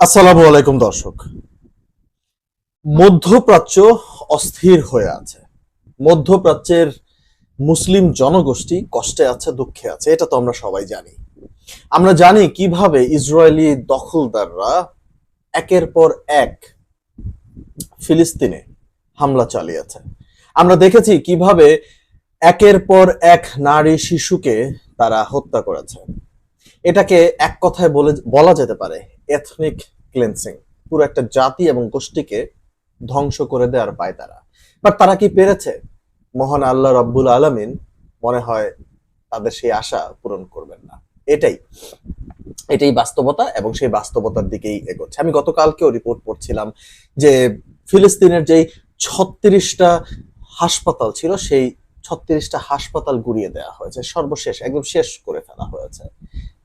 আসসালামু আলাইকুম দর্শক। মধ্যপ্রাচ্য অস্থির হয়ে আছে। মধ্যপ্রাচ্যের মুসলিম জনগোষ্ঠী কষ্টে আছে, দুঃখে আছে, এটা তো আমরা সবাই জানি। আমরা জানি কীভাবে ইসরায়েলি দখলদাররা একের পর এক ফিলিস্তিনে হামলা চালিয়েছে। আমরা দেখেছি কীভাবে একের পর এক নারী শিশুকে তারা হত্যা করেছে। এটাকে এক কথায় বলে বলা যেতে পারে এথনিক ক্লেন্সিং পুরো একটা জাতি এবং গোষ্ঠীকে ধ্বংস করে দেওয়ার পায় তারা। বাট তারা কি পেরেছে? মহান আল্লাহ রব্বুল আলমিন মনে হয় তাদের সেই আশা পূরণ করবেন না। এটাই। এটাই বাস্তবতা এবং সেই বাস্তবতার দিকেই এগোচ্ছে। আমি গতকালকেও রিপোর্ট পড়ছিলাম যে ফিলিস্তিনের যেই ছত্রিশটা হাসপাতাল ছিল, সেই ছত্রিশটা হাসপাতাল গুড়িয়ে দেওয়া হয়েছে। সর্বশেষ, একদম শেষ করে ফেলা হয়েছে।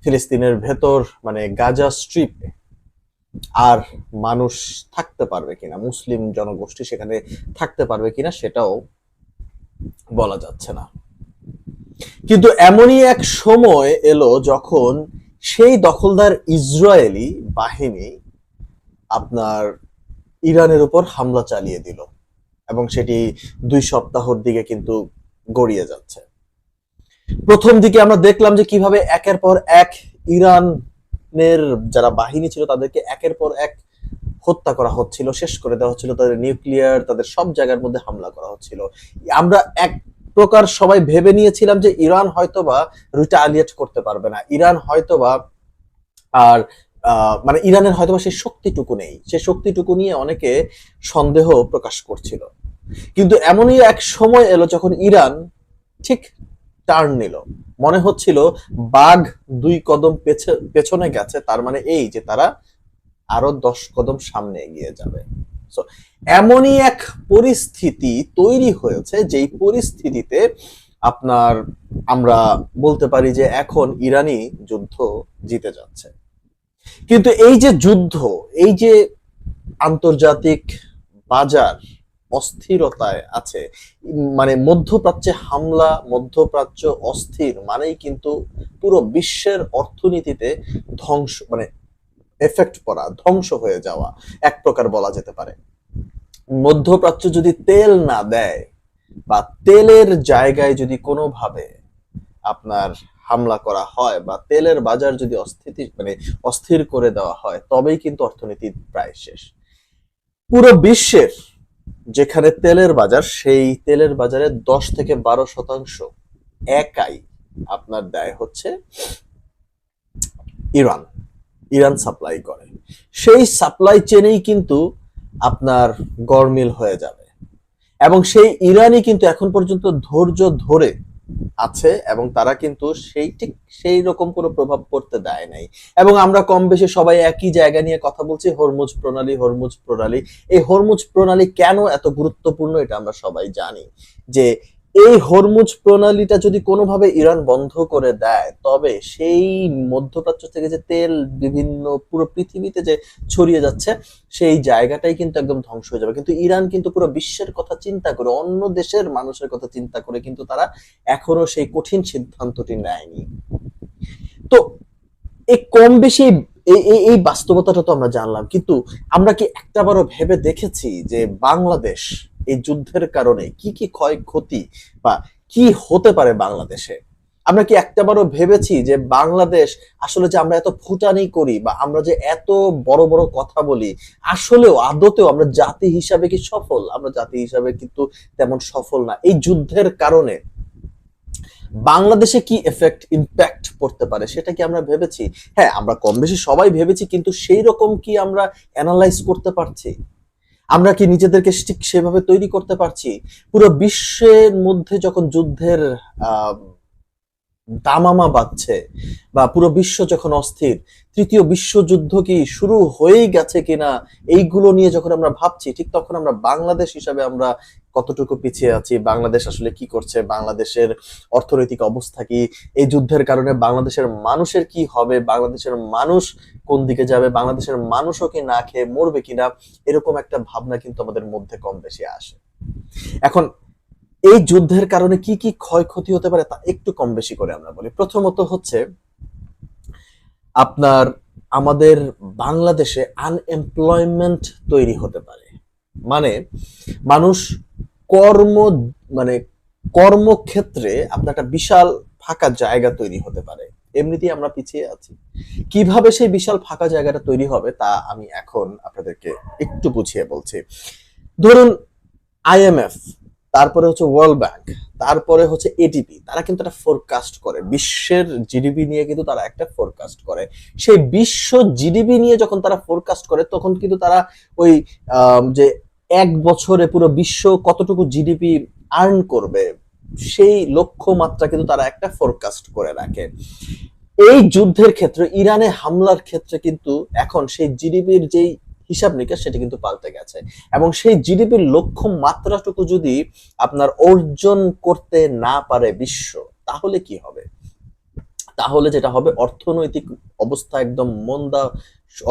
ফিলিস্তিনের ভেতর মানে গাজা স্ট্রিপে আর মানুষ থাকতে পারবে কিনা, মুসলিম জনগোষ্ঠী সেখানে থাকতে পারবে কিনা সেটাও বলা যাচ্ছে না। কিন্তু এমনই এক সময় এলো যখন সেই দখলদার ইসরায়েলি বাহিনী আপনার ইরানের উপর হামলা চালিয়ে দিল এবং সেটি দুই সপ্তাহর দিকে কিন্তু গড়িয়ে যাচ্ছে। প্রথম দিকে আমরা দেখলাম যে কীভাবে একের পর এক ইরানের যারা বাহিনী ছিল, তাদেরকে একের পর এক হত্যা করা হচ্ছিল, শেষ করে দেওয়া হচ্ছিল, তাদের নিউক্লিয়ার তাদের সব জায়গার মধ্যে হামলা করা হচ্ছিল। আমরা এক প্রকার সবাই ভেবে নিয়েছিলাম যে ইরান হয়তোবা রিটালিয়েট করতে পারবে না। ইরান হয়তোবা আর মানে ইরানের হয়তোবা সেই শক্তিটুকু নেই। সেই শক্তিটুকু নিয়ে অনেকে সন্দেহ প্রকাশ করছিল। কিন্তু এমনই এক সময় এলো যখন ইরান ঠিক টার্ন নিল। মনে হচ্ছিল বাঘ দুই কদম পেছে- পেছনে গেছে, তার মানে এই যে তারা আরও দশ কদম সামনে এগিয়ে যাবে। এমনই এক পরিস্থিতি তৈরি হয়েছে, যেই পরিস্থিতিতে আপনার আমরা বলতে পারি যে এখন ইরানি যুদ্ধ জিতে যাচ্ছে। কিন্তু এই যে যুদ্ধ, এই যে আন্তর্জাতিক বাজার অস্থিরতায় আছে। মানে মধ্যপ্রাচ্যে হামলা, মধ্যপ্রাচ্য অস্থির মানেই কিন্তু পুরো বিশ্বের অর্থনীতিতে ধ্বংস মানে এফেক্ট পড়া, ধ্বংস হয়ে যাওয়া, এক প্রকার বলা যেতে পারে। মধ্যপ্রাচ্য যদি তেল না দেয় বা তেলের জায়গায় যদি কোনোভাবে আপনার হামলা করা হয় বা তেলের বাজার যদি অস্থিতি মানে অস্থির করে দেওয়া হয়, তবেই কিন্তু অর্থনীতি প্রায় শেষ। পুরো বিশ্বের যেখানে তেলের বাজার, সেই তেলের বাজারে দশ থেকে বারো শতাংশ একাই আপনার দেয় হচ্ছে ইরান। ইরান সাপ্লাই করে। সেই সাপ্লাই চেনেই কিন্তু আপনার গরমিল হয়ে যাবে। এবং সেই ইরানই কিন্তু এখন পর্যন্ত ধৈর্য ধরে আছে এবং তারা কিন্তু সেই ঠিক সেই রকম কোনো প্রভাব পড়তে দেয় নাই। এবং আমরা কম বেশি সবাই একই জায়গা নিয়ে কথা বলছি, হরমুজ প্রণালী হরমুজ প্রণালী। এই হরমুজ প্রণালী কেন এত গুরুত্বপূর্ণ এটা আমরা সবাই জানি। যে এই হরমুজ প্রণালীটা যদি কোনোভাবে ইরান বন্ধ করে দেয়, তবে সেই মধ্যপ্রাচ্য থেকে যে তেল বিভিন্ন পুরো পৃথিবীতে যে ছড়িয়ে যাচ্ছে, সেই জায়গাটাই কিন্তু একদম ধ্বংস হয়ে যাবে। কিন্তু ইরান কিন্তু পুরো বিশ্বের কথা চিন্তা করে, অন্য দেশের মানুষের কথা চিন্তা করে কিন্তু তারা এখনও সেই কঠিন সিদ্ধান্তটি নেয়নি। তো এই কম বেশি এই, এই- বাস্তবতাটা তো আমরা জানলাম, কিন্তু আমরা কি একটাবারও ভেবে দেখেছি যে বাংলাদেশ এই যুদ্ধের কারণে কি কি ক্ষয়ক্ষতি বা কি হতে পারে বাংলাদেশে? আমরা কি একটাবারও ভেবেছি যে বাংলাদেশ আসলে যে আমরা এত ফুটানি করি বা আমরা যে এত বড় বড় কথা বলি, আসলেও আদতেও আমরা জাতি হিসাবে কি সফল? আমরা জাতি হিসাবে কিন্তু তেমন সফল না। এই যুদ্ধের কারণে বাংলাদেশে কি এফেক্ট ইম্প্যাক্ট পড়তে পারে সেটা কি আমরা ভেবেছি? হ্যাঁ আমরা কম বেশি সবাই ভেবেছি, কিন্তু সেই রকম কি আমরা অ্যানালাইজ করতে পারছি? আমরা কি নিজেদেরকে ঠিক সেভাবে তৈরি করতে পারছি? পুরো বিশ্বের মধ্যে যখন যুদ্ধের আহ, দামামা বাজছে বা পুরো বিশ্ব যখন অস্থির, তৃতীয় বিশ্বযুদ্ধ কি শুরু হয়েই গেছে কিনা এইগুলো নিয়ে যখন আমরা ভাবছি, ঠিক তখন আমরা বাংলাদেশ হিসাবে আমরা কতটুকু পিছিয়ে আছি, বাংলাদেশ আসলে কি করছে, বাংলাদেশের অর্থনৈতিক অবস্থা কি, এই যুদ্ধের কারণে বাংলাদেশের মানুষের কি হবে, বাংলাদেশের মানুষ কোন দিকে যাবে, বাংলাদেশের মানুষও কি না খেয়ে মরবে কিনা, এরকম একটা ভাবনা কিন্তু আমাদের মধ্যে কম বেশি আসে। এখন এই যুদ্ধের কারণে কি কি ক্ষয়ক্ষতি হতে পারে তা একটু কম বেশি করে আমরা বলি। প্রথমত হচ্ছে, আপনার আমাদের বাংলাদেশে আনএমপ্লয়মেন্ট তৈরি হতে পারে। মানে মানুষ কর্ম মানে কর্মক্ষেত্রে আপনার একটা বিশাল ফাঁকা জায়গা তৈরি হতে পারে। এমনিতেই আমরা পিছিয়ে আছি। কীভাবে সেই বিশাল ফাঁকা জায়গাটা তৈরি হবে তা আমি এখন আপনাদেরকে একটু বুঝিয়ে বলছি। ধরুন আইএমএফ তারপরে হচ্ছে ওয়ার্ল্ড ব্যাংক তারপরে হচ্ছে এটিপি তারা কিন্তু একটা ফোরকাস্ট করে। বিশ্বের জিডিপি নিয়ে কিন্তু তারা একটা ফোরকাস্ট করে। সেই বিশ্ব জিডিপি নিয়ে যখন তারা ফোরকাস্ট করে, তখন কিন্তু তারা ওই যে এক বছরে পুরো বিশ্ব কতটুকু জিডিপি আর্ন করবে, সেই লক্ষ্যমাত্রা কিন্তু তারা একটা ফোরকাস্ট করে রাখে। এই যুদ্ধের ক্ষেত্রে, ইরানে হামলার ক্ষেত্রে কিন্তু এখন সেই জিডিপির যেই হিসাব নিকাশ সেটা কিন্তু পাল্টে গেছে। এবং সেই জিডিপির লক্ষ্য মাত্রাটুকু যদি আপনার অর্জন করতে না পারে বিশ্ব, তাহলে কি হবে? তাহলে যেটা হবে, অর্থনৈতিক অবস্থা একদম মন্দা,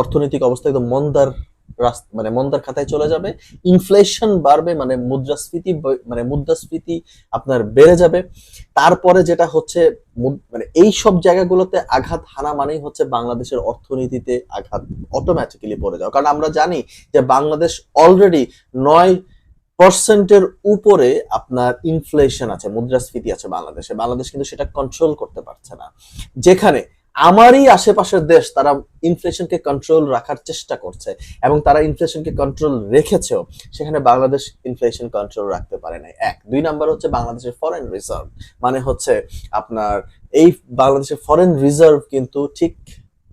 অর্থনৈতিক অবস্থা একদম মন্দার মানে মন্দার খাতায় চলে যাবে। ইনফ্লেশন বাড়বে মানে মুদ্রাস্ফীতি মানে মুদ্রাস্ফীতি আপনার বেড়ে যাবে। তারপরে যেটা হচ্ছে মানে এই সব জায়গাগুলোতে আঘাত হানা মানেই হচ্ছে বাংলাদেশের অর্থনীতিতে আঘাত অটোমেটিক্যালি পড়ে যাওয়া। কারণ আমরা জানি যে বাংলাদেশ অলরেডি নয় পার্সেন্টের উপরে আপনার ইনফ্লেশন আছে, মুদ্রাস্ফীতি আছে বাংলাদেশে। বাংলাদেশ কিন্তু সেটা কন্ট্রোল করতে পারছে না। যেখানে আমারই আশেপাশের দেশ তারা ইনফ্লেশনকে কন্ট্রোল রাখার চেষ্টা করছে এবং তারা ইনফ্লেশনকে কন্ট্রোল রেখেছেও সেখানে বাংলাদেশ ইনফ্লেশন কন্ট্রোল রাখতে পারে নাই। এক। দুই নাম্বার হচ্ছে বাংলাদেশের ফরেন রিজার্ভ মানে হচ্ছে আপনার এই বাংলাদেশের ফরেন রিজার্ভ কিন্তু ঠিক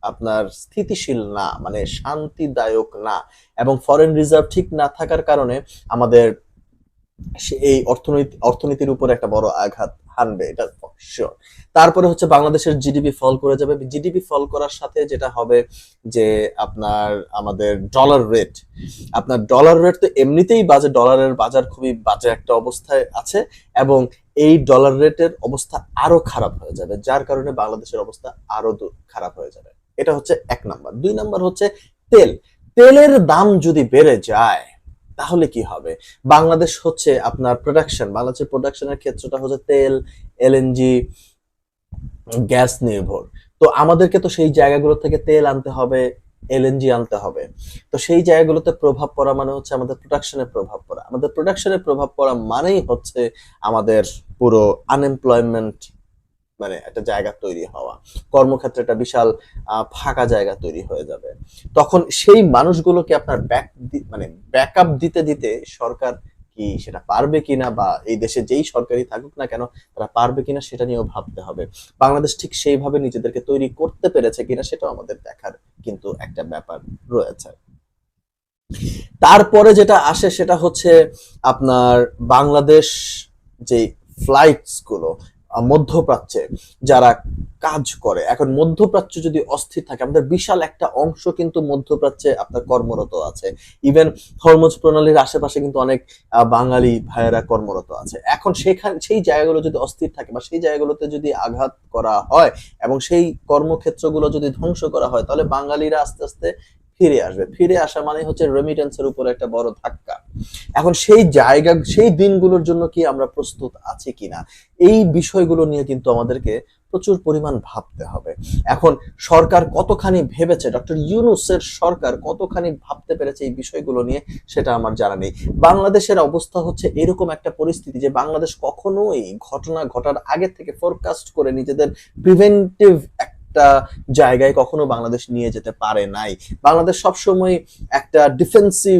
আপনার স্থিতিশীল না মানে শান্তিদায়ক না এবং ফরেন রিজার্ভ ঠিক না থাকার কারণে আমাদের সে- এই অর্থনীতি, অর্থনীতির উপর একটা বড় আঘাত হানবে, এটা শিওর তারপরে হচ্ছে বাংলাদেশের জিডিপি ফল করে যাবে। জিডিপি ফল করার সাথে যেটা হবে যে আপনার, আমাদের ডলার রেট আপনার ডলার রেট তো এমনিতেই বাজে ডলারের বাজার খুবই বাজে একটা অবস্থায় আছে এবং এই ডলার রেটের অবস্থা আরও খারাপ হয়ে যাবে, যার কারণে বাংলাদেশের অবস্থা আরও খারাপ হয়ে যাবে। এটা হচ্ছে এক নাম্বার দুই নাম্বার হচ্ছে তেল। তেলের দাম যদি বেড়ে যায় তাহলে কি হবে? বাংলাদেশ হচ্ছে আপনার প্রোডাকশন বাংলাদেশের প্রোডাকশনের ক্ষেত্রটা হচ্ছে তেল এলএনজি গ্যাস নির্ভর। তো আমাদেরকে তো সেই জায়গাগুলো থেকে তেল আনতে হবে এলএনজি আনতে হবে। তো সেই জায়গাগুলোতে প্রভাব পড়া মানে হচ্ছে আমাদের প্রোডাকশনে প্রভাব পড়া। আমাদের প্রোডাকশনে প্রভাব পড়া মানেই হচ্ছে আমাদের পুরো আনএমপ্লয়মেন্ট মানে একটা জায়গা তৈরি হওয়া। কর্মক্ষেত্রে একটা বিশাল ফাঁকা জায়গা তৈরি হয়ে যাবে। তখন সেই মানুষগুলোকে আপনার ব্যাক মানে ব্যাকআপ দিতে দিতে সরকার কি সেটা পারবে কিনা বা এই দেশে যেই সরকারি থাকুক না কেন, তারা পারবে কিনা সেটা নিয়েও ভাবতে হবে। বাংলাদেশ ঠিক সেইভাবে নিজেদেরকে তৈরি করতে পেরেছে কিনা সেটাও আমাদের দেখার কিন্তু একটা ব্যাপার রয়েছে। তারপরে যেটা আসে সেটা হচ্ছে আপনার বাংলাদেশ যে ফ্লাইটসগুলো মধ্যপ্রাচ্যে যারা কাজ করে। এখন মধ্যপ্রাচ্য যদি অস্থির থাকে, আমাদের বিশাল একটা অংশ কিন্তু মধ্যপ্রাচ্যে আপনার কর্মরত আছে। ইভেন হরমোজ প্রণালীর আশেপাশে কিন্তু অনেক বাঙালি ভাইয়েরা কর্মরত আছে। এখন সেখান, সেই জায়গাগুলো যদি অস্থির থাকে বা সেই জায়গাগুলোতে যদি আঘাত করা হয় এবং সেই কর্মক্ষেত্রগুলো যদি ধ্বংস করা হয়, তাহলে বাঙালিরা আস্তে আস্তে ফিরে আসবে। ফিরে আসা মানে হচ্ছে রেমিটেন্সের উপর একটা বড় ধাক্কা। এখন সেই জায়গা, সেই দিনগুলোর জন্য কি আমরা প্রস্তুত আছি কিনা? এই বিষয়গুলো নিয়ে কিন্তু আমাদেরকে প্রচুর পরিমাণ ভাবতে হবে। এখন সরকার কতখানি ভেবেছে, ডক্টর ইউনুসের সরকার কতখানি ভাবতে পেরেছে এই বিষয়গুলো নিয়ে, সেটা আমার জানা নেই। বাংলাদেশের অবস্থা হচ্ছে এরকম একটা পরিস্থিতি যে বাংলাদেশ কখনোই ঘটনা ঘটার আগে থেকে ফোরকাস্ট করে নিজেদের প্রিভেন্টিভ একটা জায়গায় কখনো বাংলাদেশ নিয়ে যেতে পারে নাই। বাংলাদেশ সবসময় একটা ডিফেন্সিভ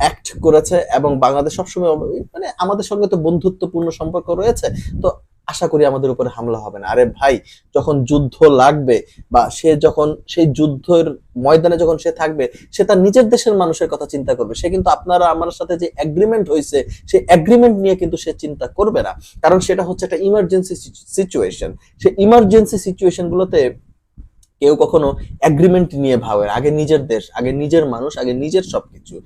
অ্যাক্ট করেছে এবং বাংলাদেশ সবসময় মানে আমাদের সঙ্গে তো বন্ধুত্বপূর্ণ সম্পর্ক রয়েছে, তো আশা করি আমাদের উপরে হামলা হবে না। আরে ভাই, যখন যুদ্ধ লাগবে বা সে যখন, সেই যুদ্ধের ময়দানে যখন সে থাকবে, সে তার নিজের দেশের মানুষের কথা চিন্তা করবে। সে কিন্তু আপনারা আমার সাথে যে এগ্রিমেন্ট হয়েছে সেই এগ্রিমেন্ট নিয়ে কিন্তু সে চিন্তা করবে না। কারণ সেটা হচ্ছে একটা ইমার্জেন্সি সিচুয়েশন সে ইমার্জেন্সি সিচুয়েশন গুলোতে কেউ কখনো এগ্রিমেন্ট নিয়ে ভাবে। আগে নিজের দেশ, আগে নিজের মানুষ, আগে নিজের সবকিছু।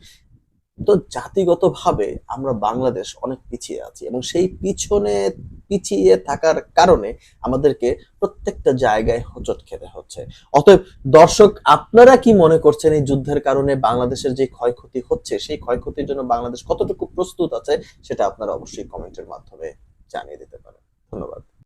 তো জাতিগতভাবে আমরা বাংলাদেশ অনেক পিছিয়ে আছি এবং সেই পিছনে, পিছিয়ে থাকার কারণে আমাদেরকে প্রত্যেকটা জায়গায় হোঁচট খেতে হচ্ছে। অতএব দর্শক, আপনারা কি মনে করছেন এই যুদ্ধের কারণে বাংলাদেশের যে ক্ষয়ক্ষতি হচ্ছে, সেই ক্ষয়ক্ষতির জন্য বাংলাদেশ কতটুকু প্রস্তুত আছে, সেটা আপনারা অবশ্যই কমেন্টের মাধ্যমে জানিয়ে দিতে পারেন। ধন্যবাদ।